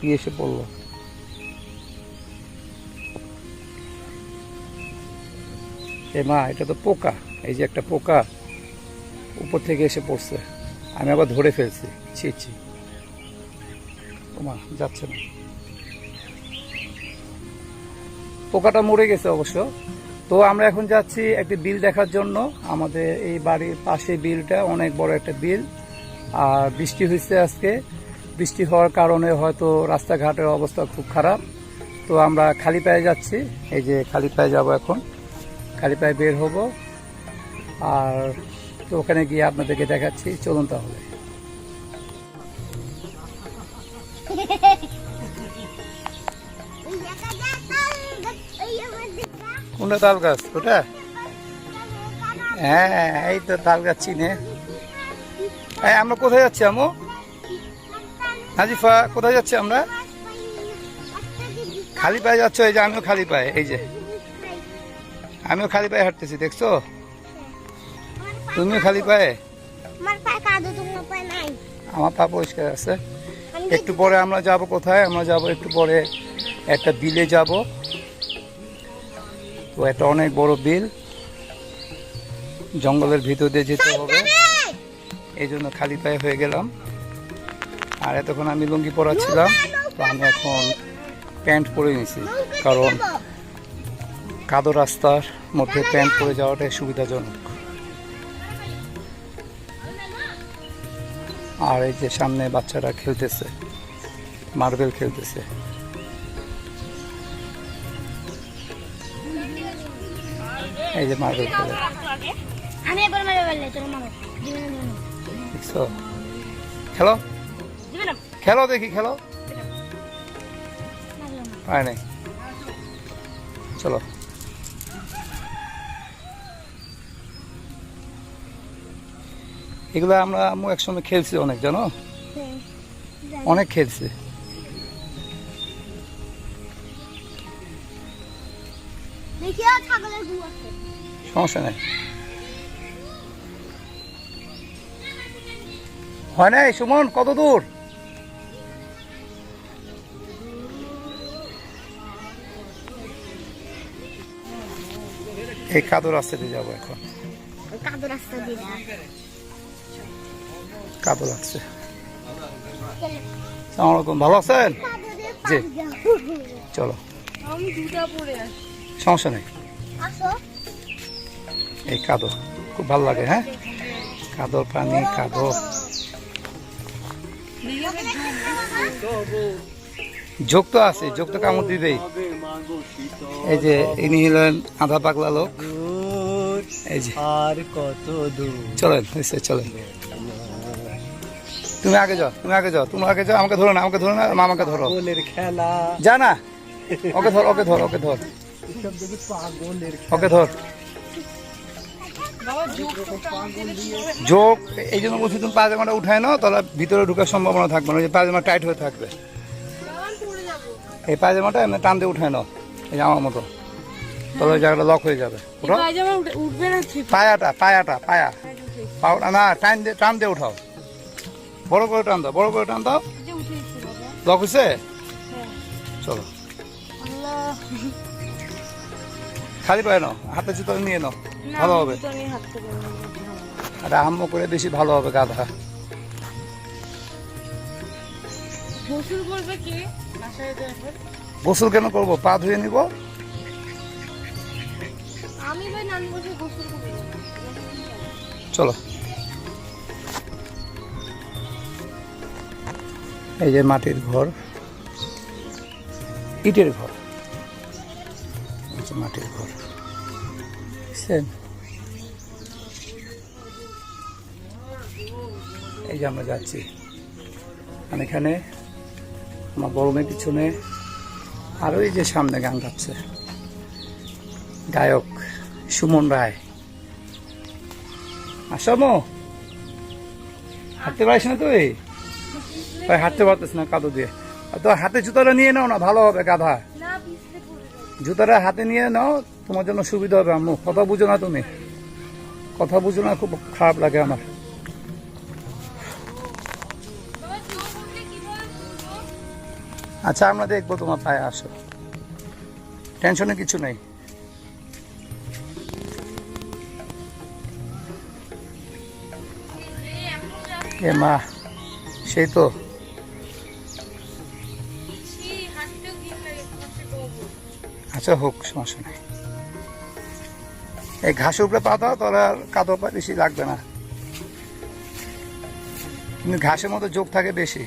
কি এসে পড়ল? এ মা, এটা তো পোকা। এই যে একটা পোকা উপর থেকে এসে পড়ছে। আমি আবার ধরে ফেলছি। ছি ছি। ও মা, যাচ্ছে না। পোকাটা মরে গেছে অবশ্য। তো আমরা এখন যাচ্ছি একটি বিল দেখার জন্য। আমাদের এই বাড়ির পাশে বিলটা অনেক বড় একটা বিল। আর বৃষ্টি হয়েছে আজকে। বৃষ্টি হওয়ার কারণে হয়তো রাস্তাঘাটের অবস্থা খুব খারাপ। তো আমরা খালি পায়ে যাচ্ছি। এই যে খালি পায়ে যাব এখন। খালি পায়ে বের হব। আর তো ওখানে গিয়ে আপনাদেরকে দেখাচ্ছি। চলুন তাহলে। কোনটা তাল গাছ? ওটা? হ্যাঁ এই তো তাল গাছ চিনে। এই, আমরা কোথায় যাচ্ছি আমু হাজিফা কোথায় যাচ্ছি আমরা? খালি পায়ে যাচ্ছ এই যে আমিও খালি পায়ে এই যে। আমিও খালি পায়ে হাঁটতেছি দেখছ? তুমিও খালি পায়ে? আমার পা পরিষ্কার আছে। একটু পরে আমরা যাব কোথায়? আমরা যাব একটু পরে একটা বিলে যাব। তো একটা অনেক বড় বিল। জঙ্গলের ভিতর দিয়ে যেতে হবে। এই জন্য খালি পায়ে হয়ে গেলাম। আর এতক্ষণ আমি লুঙ্গি পরাচ্ছিলাম তো আমি এখন প্যান্ট পরে নিয়েছি কারণ কাদো রাস্তার মধ্যে প্যান্ট পরে যাওয়াটাই সুবিধাজনক। আর এই যে সামনে বাচ্চারা খেলতেছে মার্বেল খেলতেছে। এই যে মার্বেল খেলে। আমি একবার খেলো? খেলো দেখি খেলো। হয় নাই। চলো। এগুলো আমরা একসঙ্গে খেলছি অনেক জানো? অনেক খেলছি। সমস্যা নেই। হয় নাই সুমন কত দূর? এই কাদো রাস্তা দিয়ে যাব এখন। কাদো রাস্তা দিয়ে কাদো লাগছে। সালামালাইকুম ভালো আছেন? কাদো জি। চলো। সমস্যা নেই। এই কাদো খুব ভালো লাগে হ্যাঁ? কাদোর পানি কাদো। যোগ তো আছে যোগ তো কামড় দিবেই এই যে ইনি হলেন আধা পাগলা লোক। এই যে। আর কত দূর। চলেন চলেন। তুমি আগে যাও তুমি আগে যাও তুমি আগে যাও আমাকে ধরো না আমাকে ধরো না মামাকে ধরো। খেলা। যা না। ওকে ধর ওকে ধর ওকে ধর। ওকে ধর। যোগ এই জন্য বলছি তুমি পাজামাটা উঠায় নাও তাহলে ভিতরে ঢুকার সম্ভাবনা থাকবে না যে পাজামা টাইট হয়ে থাকবে। এই পাজামাটা এমনি টান দিয়ে উঠায় নাও এই আমার মতো। তাহলে ওই জায়গাটা লক হয়ে যাবে। উঠাও। উঠে- পায়াটা পায়াটা পায়া। পাওটা না টান দিয়ে টান দিয়ে উঠাও। বড় করে টান দাও বড় করে টান দাও। লক হয়েছে? চলো। খালি পায়ে নাও হাতে জুতো নিয়ে নাও। ভালো হবে। আর আহম্ম করে বেশি ভালো হবে গাধা। গোসল করবে কে? বাসায় তো গোসল কেন করব? পা ধুয়ে নিব? আমি ভাই নান বসে গোসল করব। চলো। এই যে মাটির ঘর। ইটের ঘর। মাটির ঘর? এই যে আমরা যাচ্ছি। এখানে আমার বড় মেয়ে পিছনে আর ওই যে সামনে গান গাচ্ছে। গায়ক সুমন রায়। আসামো হাঁটতে পারিস না তুই? ভাই, হাঁটতে পারতিস না কাদো দিয়ে। তো হাতে জুতাটা নিয়ে নাও না, ভালো হবে গাধা। জুতাটা হাতে নিয়ে নাও, তোমার জন্য সুবিধা হবে আম্মু। কথা বুঝো না তুমি। কথা বুঝো না, খুব খারাপ লাগে আমার। আচ্ছা আমরা দেখব তোমার পায়ে, আসো। টেনশনে কিছু নেই। এ মা, সেই তো। আচ্ছা হোক, সমস্যা নেই। এই ঘাসের উপরে পা দাও আর কাদো পা বেশি লাগবে না। কিন্তু ঘাসের মতো যোগ থাকে বেশি।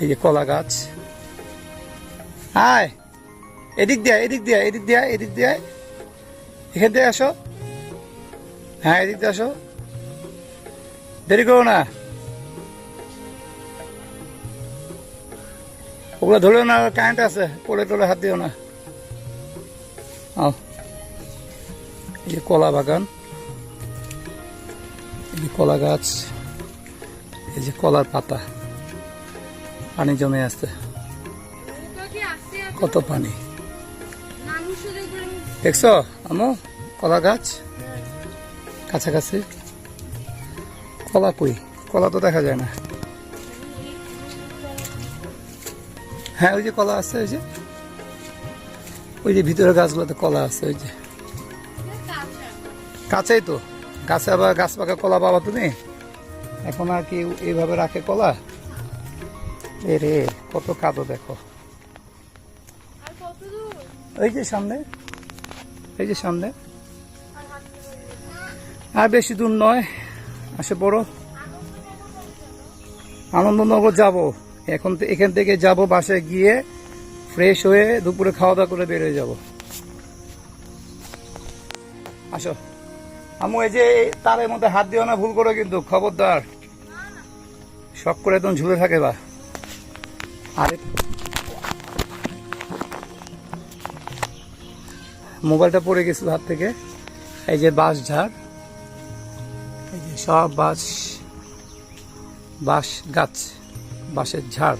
এই যে কলা গাছ। আয় এদিক দিয়ে এদিক দিয়ে এদিক দিয়ে এদিক দিয়ে। এখান দিয়ে আসো। হ্যাঁ এদিক দিয়ে আসো। দেরি করো না। ওগুলো ধরেও না কারেন্ট আছে, পড়ে টলে হাত দিও না। এই যে কলা বাগান। এই যে কলা গাছ, এই যে কলার পাতা। পানি জমে আসছে কত পানি? দেখছ আমো কলা গাছ? কাছাকাছি। কলা কই কলা তো দেখা যায় না। হ্যাঁ ওই যে কলা আছে, ওই যে। ওই যে ভিতরের গাছগুলোতে কলা আছে, ওই যে। কাছেই তো। গাছে আবার গাছ পাকা কলা পাবা তুমি? এখন আর কি এইভাবে রাখে কলা? এ রে, কত কাদো দেখো? এই যে সামনে, এই যে সামনে। আর বেশি দূর নয়, আসে বড়। আনন্দনগর যাব। এখন এখান থেকে যাব বাসায় গিয়ে ফ্রেশ হয়ে দুপুরে খাওয়া দাওয়া করে বেরোয় যাব। আসো। আমু এই যে তারের মধ্যে হাত দিও না, ভুল করো কিন্তু, খবরদার। শখ করে একদম ঝুলে থাকে বা। আরে মোবাইলটা পড়ে গেছিল হাত থেকে। এই যে বাঁশ ঝাড়, এই যে সব বাঁশ বাঁশ গাছ, বাঁশের ঝাড়,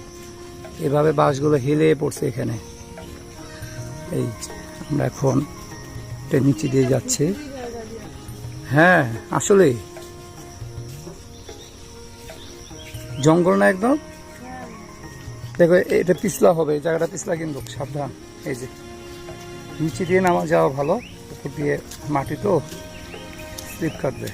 এভাবে বাঁশগুলো হেলে পড়ছে এখানে। এই আমরা এখন নিচে দিয়ে যাচ্ছি। হ্যাঁ আসলে জঙ্গল না একদম? দেখো, এটা পিছলা হবে জায়গাটা পিছলা কিন্তু, সাবধান, এই যে। নিচে দিয়ে নামা যাওয়া ভালো, উপর দিয়ে মাটি তো স্লিপ কাটবে।